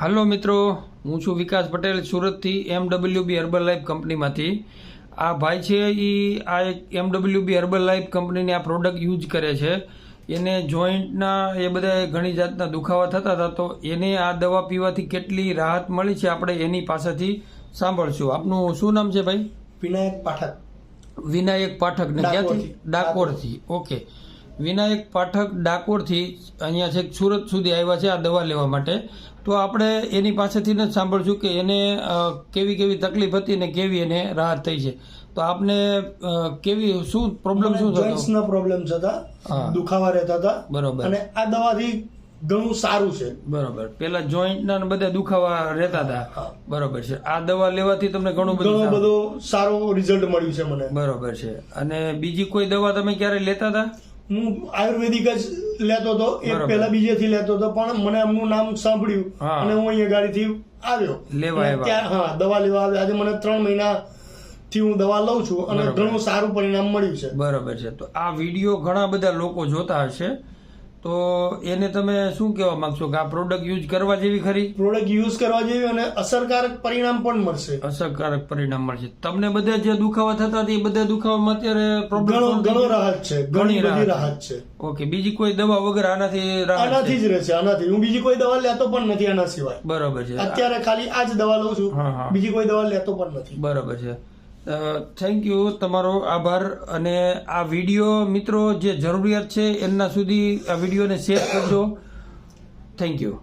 હાલો મિત્રો હું છું વિકાસ પટેલ સુરતથી એમડબલ્યુબી હર્બલ લાઈફ કંપનીમાંથી આ ભાઈ છે એ આ એક ડબલ્યુબી હર્બલ લાઈફ કંપનીની આ પ્રોડક્ટ યુઝ કરે છે. એને જોઈન્ટના એ બધા ઘણી જાતના દુખાવા થતા હતા તો એને આ દવા પીવાથી કેટલી રાહત મળી છે આપણે એની પાસેથી સાંભળશું. આપનું શું નામ છે ભાઈ? વિનાયક પાઠક. વિનાયક પાઠક ને ક્યાંથી. ડાકોરથી. ઓકે. વિનાયક પાઠક ડાકોરથી અહીંયા છેક સુરત સુધી આવ્યા છે આ દવા લેવા માટે. તો આપણે એની પાસેથી જ સાંભળશું કે એને કેવી કેવી તકલીફ હતી ને કેવી એને રાહત થઈ છે. તો આપને કેવી શું પ્રોબ્લેમ શું થતો? પ્રોબ્લેમ. હતા દુખાવા રહેતા હતા. બરોબર. અને આ દવાથી ઘણું સારું છે. બરોબર. પેલા જોઈન્ટના ને બધા દુખાવા રહેતા હતા. બરોબર છે. આ દવા લેવાથી તમને ઘણું બધું બધું સારું રિઝલ્ટ મળ્યું છે મને. બરોબર છે. અને બીજી કોઈ દવા તમે ક્યારે લેતા હતા? હું આયુર્વેદિક જ લેતો હતો. એ પેલા પહેલા બીજેથી લેતો હતો પણ મને એમનું નામ સાંભળ્યું અને હું અહીંયા ગાડીથી આવ્યો. ત્યાં હા દવા લેવા આવ્યો. આજે મને ત્રણ મહિના થી હું દવા લઉં છું અને ઘણું સારું પરિણામ મળ્યું છે. બરાબર છે. તો આ વીડિયો ઘણા બધા લોકો જોતા હશે. તો એને તમે શું કહેવા માંગશો કે આ પ્રોડક્ટ યુઝ કરવા જેવી ખરી? પ્રોડક્ટ યુઝ કરવા જેવી અને અસરકારક પરિણામ પણ મળશે. અસરકારક પરિણામ મળશે. તમને બધા જે દુખાવા થતા હતા એ બધા દુખાવામાં અત્યારે પ્રોબ્લેમ ઘણો રાહત છે. ઘણી બધી રાહત છે. ઓકે બીજી કોઈ દવા વગર આનાથી આનાથી જ રહેશે આનાથી. હું બીજી કોઈ દવા લેતો પણ નથી આના સિવાય. બરોબર છે. અત્યારે ખાલી આ જ દવા લઉં છું. બીજી કોઈ દવા લેતો પણ નથી. બરોબર છે. થેન્ક યુ તમારો આભાર અને આ વીડિયો મિત્રો જે જરૂરિયાત છે એમના સુધી આ વિડીયોને શેર કરજો. Thank you